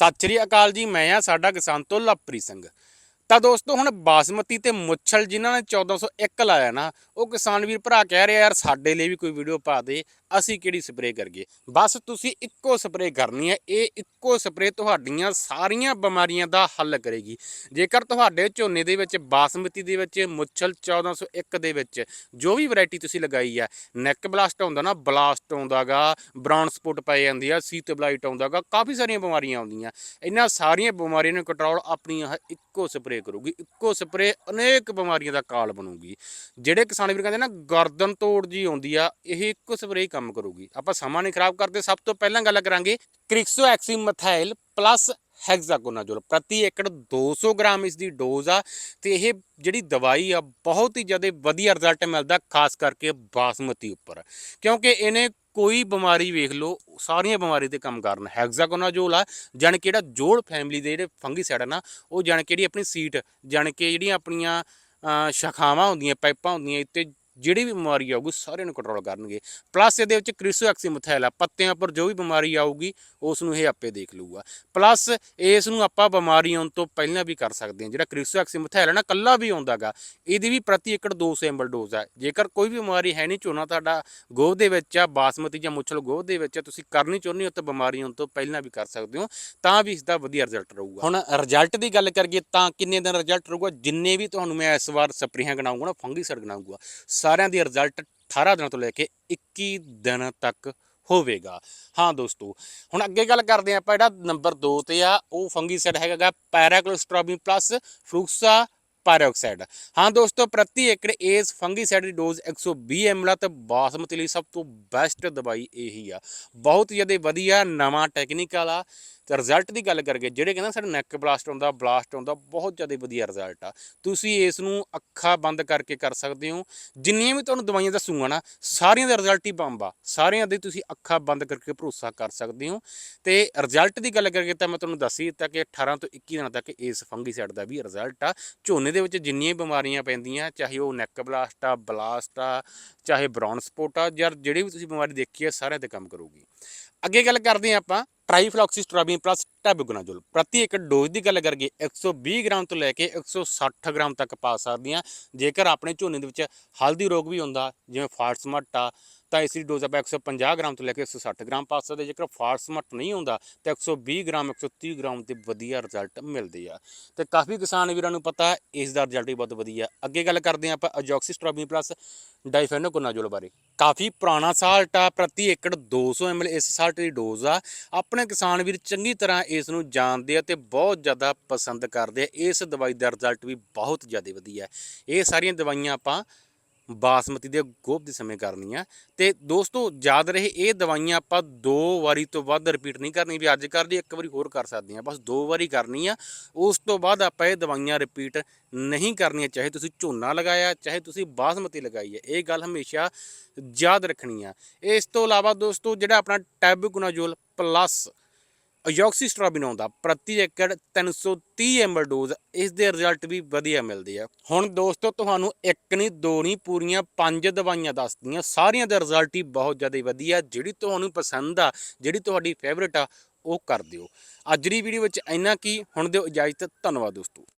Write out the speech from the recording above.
ਸਤਿ ਸ਼੍ਰੀ ਅਕਾਲ ਜੀ, ਮੈਂ ਆ ਸਾਡਾ ਕਿਸਾਨ ਤੋਂ ਲਵਪ੍ਰੀਤ ਸਿੰਘ। ਤਾਂ ਦੋਸਤੋ, ਹੁਣ ਬਾਸਮਤੀ ਤੇ ਮੁੱਛਲ ਜਿਨ੍ਹਾਂ ਨੇ 1401 ਲਾਇਆ ਨਾ, ਉਹ ਕਿਸਾਨ ਵੀਰ ਭਰਾ ਕਹਿ ਰਿਹਾ, ਯਾਰ ਸਾਡੇ ਲਈ ਵੀ ਕੋਈ ਵੀਡੀਓ ਪਾ ਦੇ। ਅਸੀਂ ਕਿਹੜੀ ਸਪਰੇਅ ਕਰੀਏ? ਬਸ ਤੁਸੀਂ ਇੱਕੋ ਸਪਰੇਅ ਕਰਨੀ ਹੈ, ਇਹ ਇੱਕੋ ਸਪਰੇਅ ਤੁਹਾਡੀਆਂ ਸਾਰੀਆਂ ਬਿਮਾਰੀਆਂ ਦਾ ਹੱਲ ਕਰੇਗੀ। ਜੇਕਰ ਤੁਹਾਡੇ ਝੋਨੇ ਦੇ ਵਿੱਚ, ਬਾਸਮਤੀ ਦੇ ਵਿੱਚ, ਮੁੱਛਲ 1401 ਦੇ ਵਿੱਚ ਜੋ ਵੀ ਵੈਰਾਈਟੀ ਤੁਸੀਂ ਲਗਾਈ ਹੈ, ਨੈਕ ਬਲਾਸਟ ਆਉਂਦਾ ਨਾ, ਬਲਾਸਟ ਆਉਂਦਾਗਾ, ਬ੍ਰਾਊਨ ਸਪੋਟ ਪੈ ਜਾਂਦੀ ਆ ਸੀਤ ਬਲਾਈਟ ਆਉਂਦਾਗਾ, ਕਾਫੀ ਸਾਰੀਆਂ ਬਿਮਾਰੀਆਂ ਆਉਂਦੀਆਂ। ਇਹਨਾਂ ਸਾਰੀਆਂ ਬਿਮਾਰੀਆਂ ਨੂੰ ਕੰਟਰੋਲ ਆਪਣੀ ਇੱਕੋ ਸਪਰੇਅ ਕਰੂਗੀ। ਇੱਕੋ ਸਪਰੇਅ ਅਨੇਕ ਬਿਮਾਰੀਆਂ ਦਾ ਕਾਲ ਬਣੂਗੀ। ਜਿਹੜੇ ਕਿਸਾਨ ਵੀਰ ਕਹਿੰਦੇ ਨਾ, ਗਰਦਨ ਤੋੜ ਜੀ ਆਉਂਦੀ ਆ, ਇਹ ਇੱਕੋ ਸਪਰੇਅ ਕੰਮ ਕਰੂਗੀ। ਆਪਾਂ ਸਮਾਂ ਨਹੀਂ ਖਰਾਬ ਕਰਦੇ, ਸਭ ਤੋਂ ਪਹਿਲਾਂ ਗੱਲ ਕਰਾਂਗੇ ਕ੍ਰਿਕਸੋ ਐਕਸੀਮਥਾਈਲ ਪਲੱਸ ਹੈਗਜ਼ਾਗੋਨਾਜ਼ੋਲ ਪ੍ਰਤੀ ਏਕੜ 200 ਗ੍ਰਾਮ ਇਸ ਦੀ ਡੋਜ਼ ਆ ਤੇ ਇਹ ਜਿਹੜੀ ਦਵਾਈ ਆ, ਬਹੁਤ ਹੀ ਜ਼ਿਆਦਾ ਵਧੀਆ ਰਿਜ਼ਲਟ ਮਿਲਦਾ ਖਾਸ ਕਰਕੇ ਬਾਸਮਤੀ ਉੱਪਰ। ਕਿਉਂਕਿ ਇਹਨੇ ਕੋਈ ਬਿਮਾਰੀ ਵੇਖ ਲਓ, ਸਾਰੀਆਂ ਬਿਮਾਰੀ ਤੇ ਕੰਮ ਕਰਨ। ਹੈਗਜ਼ਾਗੋਨਾਜ਼ੋਲ ਆ, ਜਾਣੀ ਕਿ ਜਿਹੜਾ ਜੋੜ ਫੈਮਿਲੀ ਦੇ ਜਿਹੜੇ ਫੰਗੀਸਾਈਡ ਆ ਨਾ, ਉਹ ਜਾਣੀ ਕਿ ਜਿਹੜੀ ਆਪਣੀ ਸੀਟ, ਜਾਣੀ ਕਿ ਜਿਹੜੀਆਂ ਆਪਣੀਆਂ ਸ਼ਾਖਾਵਾਂ ਹੁੰਦੀਆਂ, ਪਾਈਪਾਂ ਹੁੰਦੀਆਂ, ਇੱਥੇ ਜਿਹੜੀ ਵੀ ਬਿਮਾਰੀ ਆਊਗੀ ਸਾਰਿਆਂ ਨੂੰ ਕੰਟਰੋਲ ਕਰਨਗੇ। ਪਲੱਸ ਇਹਦੇ ਵਿੱਚ ਕ੍ਰਿਸੋਐਕਸੀਮਥਾਈਲ ਆ ਪੱਤਿਆਂ ਪਰ ਜੋ ਵੀ ਬਿਮਾਰੀ ਆਊਗੀ ਉਸ ਨੂੰ ਇਹ ਆਪੇ ਦੇਖ ਲਊਗਾ। ਪਲੱਸ ਇਸ ਨੂੰ ਆਪਾਂ ਬਿਮਾਰੀ ਆਉਣ ਤੋਂ ਪਹਿਲਾਂ ਵੀ ਕਰ ਸਕਦੇ ਹਾਂ। ਜਿਹੜਾ ਕ੍ਰਿਸੋਐਕਸੀਮਥਾਈਲ ਹੈ ਨਾ ਕੱਲਾ ਵੀ ਆਉਂਦਾਗਾ ਇਹਦੀ ਵੀ ਪ੍ਰਤੀ ਏਕੜ 200 ਐਮਐਲ ਡੋਜ਼ ਆ। ਜੇਕਰ ਕੋਈ ਵੀ ਬਿਮਾਰੀ ਹੈ ਨਹੀਂ ਝੋਨਾ ਤੁਹਾਡਾ ਗੋਹ ਦੇ ਵਿੱਚ ਆ ਬਾਸਮਤੀ ਜਾਂ ਮੁੱਛਲ ਗੋਹ ਦੇ ਵਿੱਚ ਆ, ਤੁਸੀਂ ਕਰਨੀ ਚਾਹੁੰਦੇ ਹੋ ਤਾਂ ਬਿਮਾਰੀ ਆਉਣ ਤੋਂ ਪਹਿਲਾਂ ਵੀ ਕਰ ਸਕਦੇ ਹੋ ਤਾਂ ਵੀ ਇਸ ਦਾ ਵਧੀਆ ਰਿਜ਼ਲਟ ਰਹੂਗਾ। ਹੁਣ ਰਿਜ਼ਲਟ ਦੀ ਗੱਲ ਕਰੀਏ ਤਾਂ ਕਿੰਨੇ ਦਿਨ ਰਿਜ਼ਲਟ ਰਹੂਗਾ? ਜਿੰਨੇ ਵੀ ਤੁਹਾਨੂੰ ਮੈਂ ਇਸ ਵਾਰ ਸਪਰੇਹਾਂ ਗਣਾਉਂਗਾ ਨਾ ਫੰਗੀਸਾਈਡ ਗਣਾਉਂਗਾ ਸਾਰਿਆਂ ਦੀ ਰਿਜ਼ਲਟ 18 ਦਿਨਾਂ ਤੋਂ ਲੈ ਕੇ 21 ਦਿਨ ਤੱਕ ਹੋਵੇਗਾ। ਹਾਂ ਦੋਸਤੋ, ਹੁਣ ਅੱਗੇ ਗੱਲ ਕਰਦੇ ਹਾਂ ਆਪਾਂ ਜਿਹੜਾ ਨੰਬਰ 2 ਤੇ ਆ, ਉਹ ਫੰਗੀਸਾਈਡ ਹੈਗਾਗਾ ਪੈਰਾਕਲੋਸਟ੍ਰੋਬਿਨ ਪਲੱਸ ਫਲੂਕਸਾ ਪਾਇਰੋਕਸਾਈਡ ਹਾਂ ਦੋਸਤੋ, ਪ੍ਰਤੀ ਏਕੜ ਇਸ ਫੰਗੀਸਾਈਡ ਦੀ ਡੋਜ਼ 120 ml ਤੇ ਬਾਸਮਤੀ ਲਈ ਸਭ ਤੋਂ ਬੈਸਟ ਦਵਾਈ ਇਹੀ ਆ। ਬਹੁਤ ਜ਼ਿਆਦਾ ਵਧੀਆ ਨਵਾਂ ਟੈਕਨੀਕਲ ਆ ਤੇ ਰਿਜ਼ਲਟ ਦੀ ਗੱਲ ਕਰਕੇ ਜਿਹੜੇ ਕਹਿੰਦਾ ਸਾਡਾ ਨੈਕ ਬਲਾਸਟ ਹੁੰਦਾ ਬਲਾਸਟ ਹੁੰਦਾ ਬਹੁਤ ਜ਼ਿਆਦਾ ਵਧੀਆ ਰਿਜ਼ਲਟ ਆ। ਤੁਸੀਂ ਇਸ ਨੂੰ ਅੱਖਾਂ ਬੰਦ ਕਰਕੇ ਕਰ ਸਕਦੇ ਹੋ। ਜਿੰਨੀਆਂ ਵੀ ਤੁਹਾਨੂੰ ਦਵਾਈਆਂ ਦੱਸੂਗਾ ਨਾ, ਸਾਰੀਆਂ ਦਾ ਰਿਜ਼ਲਟ ਹੀ ਬੰਬਾ ਸਾਰਿਆਂ ਦੇ ਤੁਸੀਂ ਅੱਖਾਂ ਬੰਦ ਕਰਕੇ ਭਰੋਸਾ ਕਰ ਸਕਦੇ ਹੋ। ਤੇ ਰਿਜ਼ਲਟ ਦੀ ਗੱਲ ਕਰਕੇ ਤਾਂ ਮੈਂ ਤੁਹਾਨੂੰ ਦੱਸ ਹੀ ਦਿੱਤਾ ਕਿ 18 ਤੋਂ 21 ਦਿਨਾਂ ਤੱਕ ਇਸ ਫੰਗੀਸਾਈਡ ਦਾ ਵੀ ਰਿਜ਼ਲਟ ਆ। ਝੋਨੇ ਦੇ ਵਿੱਚ ਜਿੰਨੀਆਂ ਬਿਮਾਰੀਆਂ ਪੈਂਦੀਆਂ, ਚਾਹੇ ਉਹ ਨੈਕ ਬਲਾਸਟ ਆ ਬਲਾਸਟ ਆ, ਚਾਹੇ ਬ੍ਰਾਊਨ ਸਪੋਟ ਆ, ਜਾਂ ਜਿਹੜੀ ਵੀ ਤੁਸੀਂ ਬਿਮਾਰੀ ਦੇਖੀ ਹੈ ਸਾਰਿਆਂ ਤੇ ਕੰਮ ਕਰੂਗੀ। ਅੱਗੇ ਗੱਲ ਕਰਦੇ ਹਾਂ ਆਪਾਂ। Trifloxystrobin plus tebuconazole. ਪ੍ਰਤੀ ਇੱਕ ਡੋਜ਼ ਦੀ ਗੱਲ ਕਰੀਏ 120 ਗ੍ਰਾਮ ਤੋਂ ਲੈ ਕੇ 160 ਗ੍ਰਾਮ ਤੱਕ ਪਾ ਸਕਦੀਆਂ। ਜੇਕਰ ਆਪਣੇ ਝੋਨੇ ਦੇ ਵਿੱਚ ਹਲਦੀ ਰੋਗ ਵੀ ਹੁੰਦਾ, ਜਿਵੇਂ ਫਾਟਸਮਟ ਆ ਤਾਂ ਇਸ ਦੀ ਡੋਜ਼ ਆਪਾਂ 150 ਗ੍ਰਾਮ ਤੋਂ ਲੈ ਕੇ 160 ਗ੍ਰਾਮ ਪਾ ਸਕਦੇ ਜੇਕਰ ਫਾਟਸਮਟ ਨਹੀਂ ਹੁੰਦਾ, ਤਾਂ 120 ਗ੍ਰਾਮ 130 ਗ੍ਰਾਮ ਤੇ ਵਧੀਆ ਰਿਜ਼ਲਟ ਮਿਲਦੇ ਆ। ਤੇ ਕਾਫੀ ਕਿਸਾਨ ਵੀਰਾਂ ਨੂੰ ਪਤਾ ਇਸ ਦਾ ਰਿਜ਼ਲਟ ਵੀ ਬਹੁਤ ਵਧੀਆ। ਅੱਗੇ ਗੱਲ ਕਰਦੇ ਹਾਂ ਆਪਾਂ ਅਜੋਕਸੀਸਟ੍ਰਾਬਿਨ ਪਲੱਸ ਡਾਈਫੈਨੋਕੋਨਾਜ਼ੋਲ ਬਾਰੇ। ਕਾਫੀ ਪੁਰਾਣਾ ਸਾਲਟ ਆ, ਪ੍ਰਤੀ ਏਕੜ 200 ml ਇਸ ਸਾਲਟ ਦੀ ਡੋਜ਼ ਆ। ਆਪਣੇ ਕਿਸਾਨ ਵੀਰ ਚੰਗੀ ਤਰ੍ਹਾਂ ਇਸ ਨੂੰ ਜਾਣਦੇ ਆ ਤੇ ਬਹੁਤ ਜ਼ਿਆਦਾ ਪਸੰਦ ਕਰਦੇ ਆ। ਇਸ ਦਵਾਈ ਦਾ ਰਿਜ਼ਲਟ ਵੀ ਬਹੁਤ ਜ਼ਿਆਦਾ ਵਧੀਆ ਹੈ। ਇਹ ਸਾਰੀਆਂ ਦਵਾਈਆਂ ਆਪਾਂ ਬਾਸਮਤੀ ਦੇ ਗੋਭ ਦੇ ਸਮੇਂ ਕਰਨੀ ਆ। ਤੇ ਦੋਸਤੋ, ਯਾਦ ਰਹੇ, ਇਹ ਦਵਾਈਆਂ ਆਪਾਂ ਦੋ ਵਾਰੀ ਤੋਂ ਵੱਧ ਰਿਪੀਟ ਨਹੀਂ ਕਰਨੀ ਵੀ ਅੱਜ ਕਰ ਲਈ, ਇੱਕ ਵਾਰੀ ਹੋਰ ਕਰ ਸਕਦੇ ਆ ਬਸ ਦੋ ਵਾਰੀ ਕਰਨੀ ਆ। ਉਸ ਤੋਂ ਬਾਅਦ ਆਪਾਂ ਇਹ ਦਵਾਈਆਂ ਰਿਪੀਟ ਨਹੀਂ ਕਰਨੀਆਂ, ਚਾਹੇ ਤੁਸੀਂ ਝੋਨਾ ਲਗਾਇਆ, ਚਾਹੇ ਤੁਸੀਂ ਬਾਸਮਤੀ ਲਗਾਈ ਹੈ। ਇਹ ਗੱਲ ਹਮੇਸ਼ਾ ਯਾਦ ਰੱਖਣੀ ਆ। ਇਸ ਤੋਂ ਇਲਾਵਾ ਦੋਸਤੋ, ਜਿਹੜਾ ਆਪਣਾ ਟੈਬੂਕੋਨਾਜ਼ੋਲ ਪਲੱਸ ਅਯੋਕਸੀਸਟ੍ਰਾਬਿਨ ਆਉਂਦਾ ਪ੍ਰਤੀ ਏਕੜ 330 ml ਡੋਜ਼, ਇਸ ਦੇ ਰਿਜ਼ਲਟ ਵੀ ਵਧੀਆ ਮਿਲਦੇ ਆ। ਹੁਣ ਦੋਸਤੋ, ਤੁਹਾਨੂੰ ਇੱਕ ਨਹੀਂ, ਦੋ ਨਹੀਂ, ਪੂਰੀਆਂ ਪੰਜ ਦਵਾਈਆਂ ਦੱਸਦੀਆਂ। ਸਾਰੀਆਂ ਦਾ ਰਿਜ਼ਲਟ ਹੀ ਬਹੁਤ ਜ਼ਿਆਦਾ ਵਧੀਆ, ਜਿਹੜੀ ਤੁਹਾਨੂੰ ਪਸੰਦ ਆ, ਜਿਹੜੀ ਤੁਹਾਡੀ ਫੇਵਰੇਟ ਆ, ਉਹ ਕਰ ਦਿਓ। ਅੱਜ ਦੀ ਵੀਡੀਓ ਵਿੱਚ ਇੰਨਾ ਕੀ, ਹੁਣ ਦਿਓ ਇਜਾਜ਼ਤ, ਧੰਨਵਾਦ ਦੋਸਤੋ।